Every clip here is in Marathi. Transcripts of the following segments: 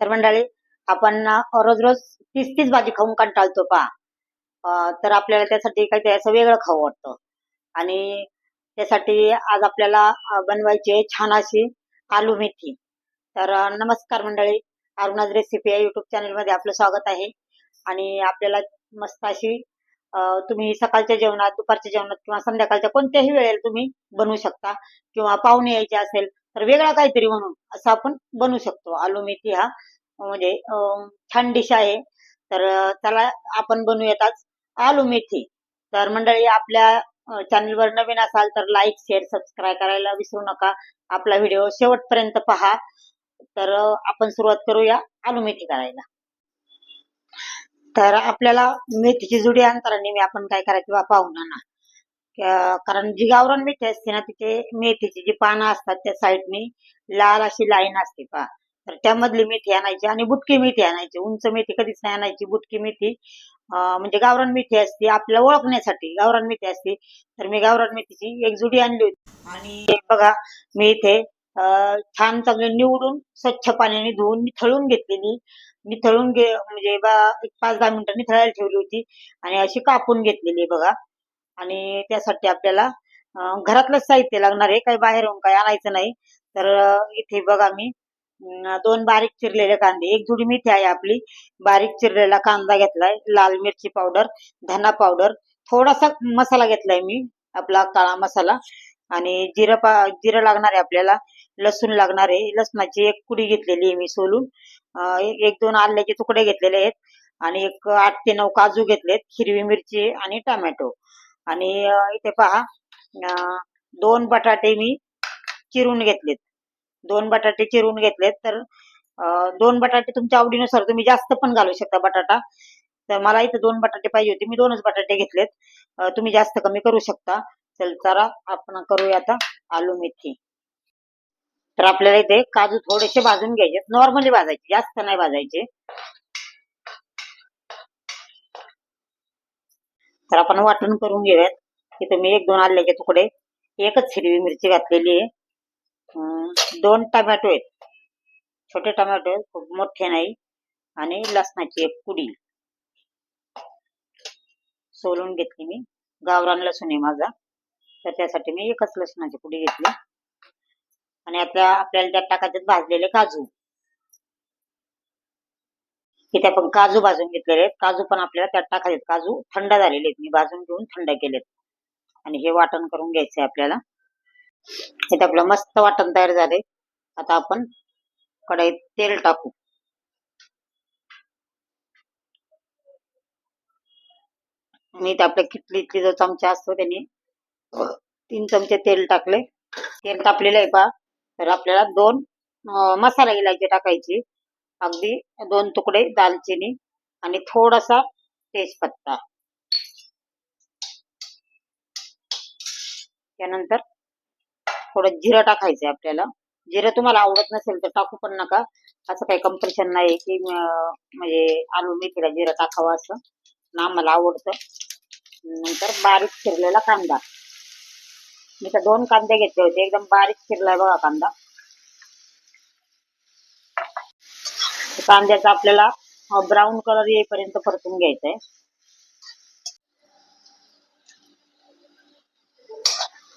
तर मंडळी आपण रोज रोज तीस तीस भाजी खाऊन कंटाळतो पहा. तर आपल्याला त्यासाठी काहीतरी असं वेगळं खावं वाटतं. आणि त्यासाठी आज आपल्याला बनवायची आहे छान अशी आलू मेथी. तर नमस्कार मंडळी. अरुणाज रेसिपी या युट्यूब चॅनलमध्ये आपलं स्वागत आहे. आणि आपल्याला मस्त अशी तुम्ही सकाळच्या जेवणात दुपारच्या जेवणात किंवा संध्याकाळच्या कोणत्याही वेळेला तुम्ही बनवू शकता किंवा पाहुणे यायचे असेल तर वेगळा काहीतरी म्हणून असं आपण बनवू शकतो. आलू मेथी हा म्हणजे अं, छान डिश आहे. तर त्याला आपण बनवू आज आलू मेथी. तर मंडळी आपल्या चॅनलवर नवीन असाल तर लाईक शेअर सबस्क्राईब करायला विसरू नका. आपला व्हिडिओ शेवटपर्यंत पहा. तर आपण सुरुवात करूया आलू मेथी करायला. तर आपल्याला मेथीची जुडी अंतराने आपण काय करायचं बा पाहुणांना कारण जी गावरान मेथी असते ना तिथे मेथीची जी पानं असतात त्या साईडनी लाल अशी लाईन असते पा तर त्यामधली मेथी आणायची आणि बुटकी मेथी आणायची. उंच मेथी कधीच नाही आणायची बुटकी मेथी. म्हणजे गावरान मेथी असते आपल्याला ओळखण्यासाठी गावरान मेथी असते. तर मी गावरान मेथीची एक जुडी आणली होती. आणि बघा मी इथे छान चांगले निवडून स्वच्छ पाण्याने धुवून निथळून घेतलेली निथळून घे म्हणजे बा एक पाच दहा मिनिटं निथळायला ठेवली होती. आणि अशी कापून घेतलेली बघा. आणि त्यासाठी आपल्याला घरातलंच साहित्य लागणार आहे. काही बाहेरून काही आणायचं नाही. तर इथे बघा मी दोन बारीक चिरलेले कांदे. एक जुडी मेथी आहे आपली. बारीक चिरलेला कांदा घेतलाय. लाल मिरची पावडर धना पावडर. थोडासा मसाला घेतलाय मी आपला काळा मसाला. आणि जिरं पा जिरं लागणार आहे आपल्याला. लसूण लागणार आहे. लसणाची एक कुडी घेतलेली आहे मी सोलून. एक एक दोन आल्याचे तुकडे घेतलेले आहेत. आणि एक आठ ते नऊ काजू घेतलेत. हिरवी मिरची आणि टोमॅटो. आणि इथे पहा दोन बटाटे मी चिरून घेतलेत. दोन बटाटे चिरून घेतलेत तर दोन बटाटे तुमच्या आवडीनुसार तुम्ही जास्त पण घालू शकता बटाटा. तर मला इथे दोन बटाटे पाहिजे होते मी दोनच बटाटे घेतलेत. तुम्ही जास्त कमी करू शकता. चल चला आपण करूया आता आलू मेथी. तर आपल्याला इथे काजू थोडेसे भाजून घ्यायचे. नॉर्मली भाजायचे जास्त नाही भाजायचे. तर आपण वाटण करून घेऊयात. इथं मी एक दोन आल्याचे तुकडे. एकच हिरवी मिरची घातलेली आहे. दोन टमॅटो आहेत. छोटे टमॅटो आहेत खूप मोठे नाही. आणि लसणाची एक पुडी. सोलून घेतली मी. गावरान लसूण आहे माझा. तर त्यासाठी मी एकच लसणाची पुडी घेतली. आणि आता आपल्याला त्यात टाकायचे भाजलेले काजू. इथे आपण काजू भाजून घेतलेले आहेत. काजू पण आपल्याला त्यात टाकायचे काजू थंड झालेले आहेत. मी भाजून घेऊन थंड केलेत. आणि हे वाटण करून घ्यायचंय आपल्याला. इथे आपलं मस्त वाटण तयार झाले. आता आपण कढईत तेल टाकू. मी इथे आपल्या किटलीतली जो चमचा असतो त्यांनी तीन चमचे तेल टाकले. तेल तापलेलं आहे पहा. तर आपल्याला दोन मसाला इलायची टाकायची. अगदी दोन तुकडे दालचिनी आणि थोडासा तेजपत्ता. त्यानंतर थोडं जिरं टाकायचंय आपल्याला. जिरं तुम्हाला आवडत नसेल तर टाकू पण नका. असं काही कंपल्शन नाही की म्हणजे आलू मेथीला जिरं टाकावं असं. ना मला आवडतं. नंतर बारीक चिरलेला कांदा. मी तर दोन कांदे घेतले होते. एकदम बारीक चिरलाय बघा कांदा. कांद्याचा आपल्याला ब्राऊन कलर येईपर्यंत परतून घ्यायचा आहे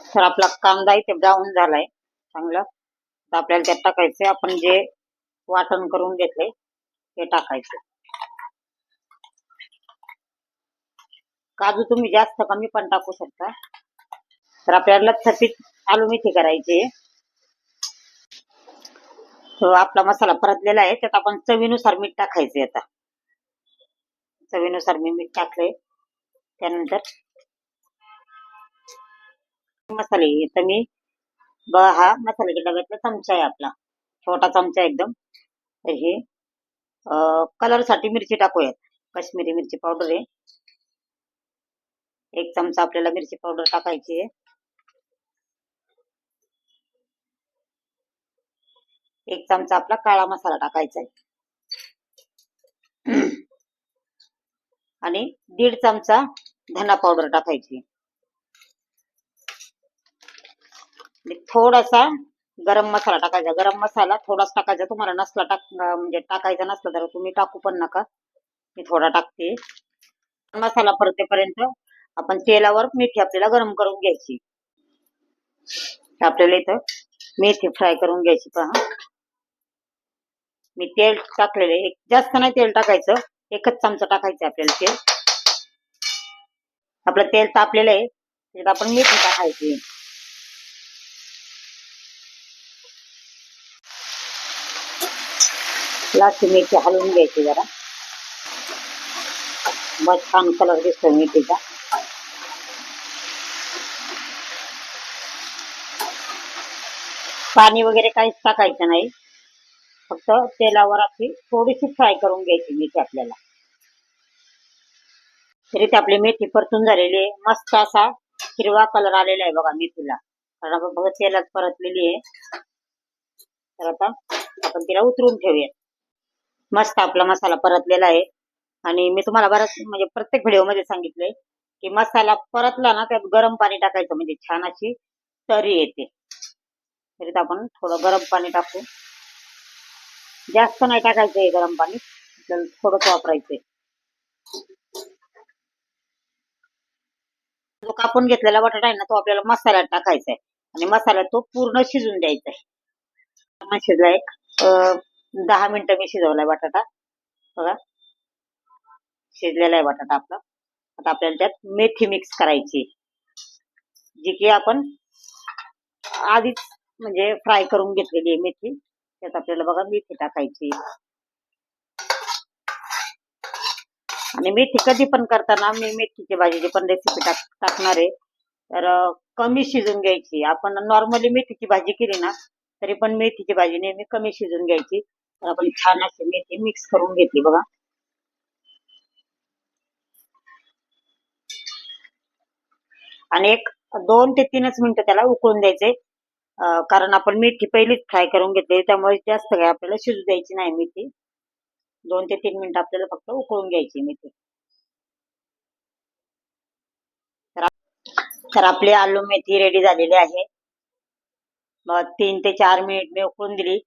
तर आपला कांदा इथे ब्राऊन झालाय चांगला. तर आपल्याला त्यात टाकायचं आपण जे वाटण करून घेतले ते टाकायचे काजू तुम्ही जास्त कमी पण टाकू शकता. तर आपल्याला लथपीत आलू मेथी करायची आहे. आपला मसाला परतलेला आहे त्यात आपण चवीनुसार मीठ टाकायचे आता. चवीनुसार मी मीठ टाकले त्यानंतर मसाले तर मी ब हा मसाल्याच्या डब्यातला चमचा आहे आपला. छोटा चमचा एकदम. तर हे कलरसाठी मिरची टाकूयात. काश्मीरी मिरची पावडर आहे. एक चमचा आपल्याला मिरची पावडर टाकायची आहे. एक चमचा आपला काळा मसाला टाकायचा आहे. आणि दीड चमचा धना पावडर टाकायची. थोडासा गरम मसाला टाकायचा. गरम मसाला थोडाच टाकायचा. तुम्हाला नसला टाक म्हणजे टाकायचा नसला तर तुम्ही टाकू पण नका. मी थोडा टाकते. मसाला परतेपर्यंत आपण तेलावर मेथी आपल्याला गरम करून घ्यायची. आपल्याला इथं मेथी फ्राय करून घ्यायची पहा. मी तेल टाकलेलं आहे. एक- जास्त नाही तेल टाकायचं. एकच चमचा टाकायचं आपल्याला तेल. आपलं तेल तापलेलं आहे. त्याच्यात आपण मीठ टाकायचे लास्ट मिरची हलवून घ्यायची जरा. बस छान कलर दिसतो मेथीचा पाणी वगैरे काहीच टाकायचं नाही. फक्त तेलावर आपली थोडीशी फ्राय करून घ्यायची मेथी आपल्याला. तरी ते आपली मेथी परतून झालेली आहे. मस्त असा हिरवा कलर आलेला आहे बघा मेथीला. कारण आपण बघा तेलात परतलेली आहे. तर आता आपण तिला उतरून ठेवूया. मस्त आपला मसाला परतलेला आहे. आणि मी तुम्हाला बराच म्हणजे प्रत्येक व्हिडिओमध्ये सांगितलंय की मसाला परतला ना त्यात गरम पाणी टाकायचं. म्हणजे छान अशी तरी येते. तरी आपण थोडं गरम पाणी टाकू. जास्त नाही टाकायचं आहे गरम पाणी. आपल्याला थोडंच वापरायचंय जो कापून घेतलेला बटाटा आहे ना तो आपल्याला मसाल्यात टाकायचा आहे. आणि मसाला तो पूर्ण शिजून द्यायचा आहे. शिजला एक अं, दहा मिनिटं मी शिजवलाय बटाटा. बघा. शिजलेला आहे बटाटा आपला. आता आपल्याला त्यात मेथी मिक्स करायची जी की आपण आधीच म्हणजे फ्राय करून घेतलेली आहे मेथी. त्यात आपल्याला बघा मेथी टाकायची. आणि मेथी कधी पण करताना मी मेथीची भाजीची पण रेसिपी टाक टाकणार आहे. तर कमी शिजून घ्यायची. आपण नॉर्मली मेथीची भाजी केली ना तरी पण मेथीची भाजी नेहमी कमी शिजून घ्यायची. तर आपण छान अशी मेथी मिक्स करून घेतली बघा. आणि एक दोन ते तीनच मिनिटं त्याला उकळून द्यायचे. कारण आपण मेथी पहिलीच फ्राय करून घेतली त्यामुळे जास्त काय आपल्याला शिजू द्यायची नाही मेथी. दोन ते तीन मिनिट आपल्याला फक्त उकळून घ्यायची मेथी. तर तर आपली आलू मेथी रेडी झालेली आहे. मग तीन ते चार मिनिट मी उकळून दिली.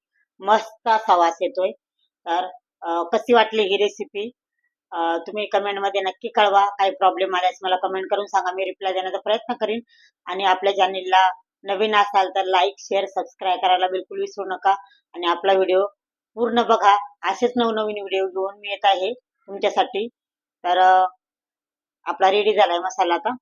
मस्त असा वास येतोय. तर कशी वाटली ही रेसिपी तुम्ही कमेंटमध्ये नक्की कळवा. काही प्रॉब्लेम आल्यास मला कमेंट करून सांगा. मी रिप्लाय देण्याचा प्रयत्न करीन. आणि आपल्या चॅनेलला नवीन असाल तर लाईक शेअर सबस्क्राईब करायला बिलकुल विसरू नका. आणि आपला व्हिडिओ पूर्ण बघा. असेच नवनवीन व्हिडिओ घेऊन मी येत आहे तुमच्यासाठी. तर आपला रेडी झालाय मसाला आता.